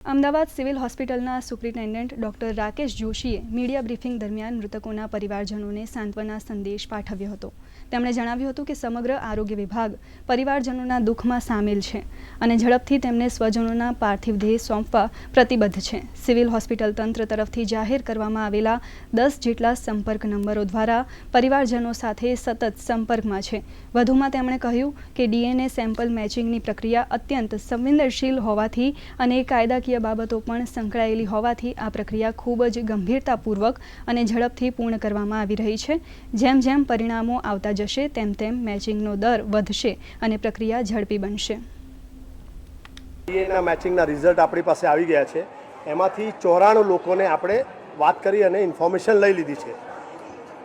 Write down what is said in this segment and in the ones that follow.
Ahmedabad civil હોસ્પિટલના superintendent doctor Rakesh જોશીએ media briefing દરમિયાન મૃતકોના પરિવારજનોને સાંત્વના સંદેશ પાઠવ્યો હતો. તેમણે જણાવ્યું હતું કે સમગ્ર આરોગ્ય વિભાગ પરિવારજનોના દુઃખમાં સામેલ છે અને ઝડપથી તેમને સ્વજનોના પાર્થિવ દેહ સોંપવા પ્રતિબદ્ધ છે. સિવિલ હોસ્પિટલ તંત્ર તરફથી જાહેર કરવામાં આવેલા દસ જેટલા સંપર્ક નંબરો દ્વારા પરિવારજનો સાથે સતત સંપર્કમાં છે. વધુમાં તેમણે કહ્યું કે ડીએનએ સેમ્પલ મેચિંગની પ્રક્રિયા અત્યંત સંવેદનશીલ હોવાથી અને કાયદાકીય બાબતો પણ સંકળાયેલી હોવાથી આ પ્રક્રિયા ખૂબ જ ગંભીરતાપૂર્વક અને ઝડપથી પૂર્ણ કરવામાં આવી રહી છે. જેમ જેમ પરિણામો આવતા જશે, તેમ તેમ મેચિંગનો દર વધશે અને પ્રક્રિયા ઝડપી બનશે. ડીએનએના મેચિંગના રિઝલ્ટ આપણી પાસે આવી ગયા છે. એમાંથી ચોરાણું લોકોને આપણે વાત કરી અને ઇન્ફોર્મેશન લઈ લીધી છે.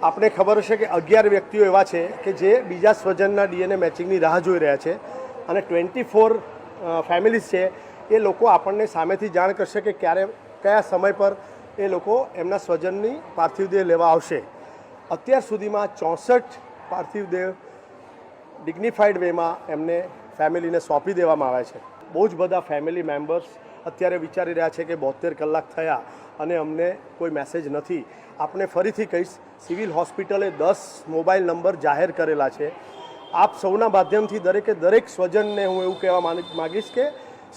આપણે ખબર હશે કે અગિયાર વ્યક્તિઓ એવા છે કે જે બીજા સ્વજનના ડીએનએ મેચિંગની રાહ જોઈ રહ્યા છે અને ટ્વેન્ટી ફોર ફેમિલીઝ છે. એ લોકો આપણને સામેથી જાણ કરશે કે ક્યારે, કયા સમય પર એ લોકો એમના સ્વજનની પાર્થિવ દેહ લેવા આવશે. અત્યાર સુધીમાં ચોસઠ પાર્થિવ દેહ ડિગ્નિફાઈડ વેમાં એમને ફેમિલીને સોંપી દેવામાં આવે છે. બહુ જ બધા ફેમિલી મેમ્બર્સ અત્યારે વિચારી રહ્યા છે કે બોતેર કલાક થયા અને અમને કોઈ મેસેજ નથી. આપણે ફરીથી કહીશ સિવિલ હોસ્પિટલે દસ મોબાઈલ નંબર જાહેર કરેલા છે. આપ સૌના માધ્યમથી દરેકે દરેક સ્વજનને હું એવું કહેવા માગીશ કે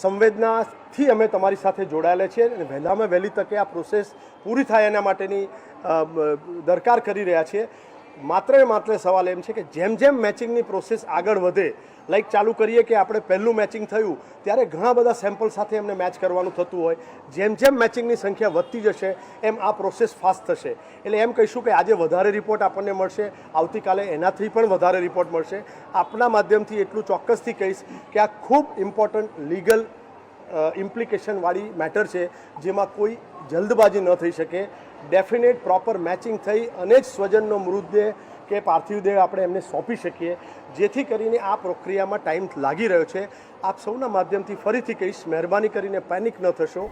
સંવેદનાથી અમે તમારી સાથે જોડાયેલા છીએ અને વહેલામાં વહેલી તકે આ પ્રોસેસ પૂરી થાય એના માટેની દરકાર કરી રહ્યા છીએ. માત્ર માત્ર સવાલ એમ છે કે જેમ જેમ મેચિંગની પ્રોસેસ આગળ વધે લાઈક ચાલુ કરીએ કે આપણે પહેલું મેચિંગ થયું, ત્યારે ઘણા બધા સેમ્પલ સાથે એમને મેચ કરવાનું થતું હોય. જેમ જેમ મેચિંગની સંખ્યા વધતી જશે, એમ આ પ્રોસેસ ફાસ્ટ થશે. એટલે એમ કહીશું કે આજે વધારે રિપોર્ટ આપણને મળશે, આવતીકાલે એનાથી પણ વધારે રિપોર્ટ મળશે. આપના માધ્યમથી એટલું ચોક્કસથી કહીશ કે આ ખૂબ ઇમ્પોર્ટન્ટ લીગલ ઇમ્પ્લિકેશનવાળી મેટર છે, જેમાં કોઈ જલ્દબાજી ન થઈ શકે. ડેફિનેટ પ્રોપર મેચિંગ થઈ અને જ સ્વજનનો મૃતદેહ કે પાર્થિવ દેહ આપણે એમને સોંપી શકીએ. જેથી કરીને આ પ્રક્રિયામાં ટાઈમ લાગી રહ્યો છે. આપ સૌના માધ્યમથી ફરીથી કહીશ, મહેરબાની કરીને પેનિક ન થશો.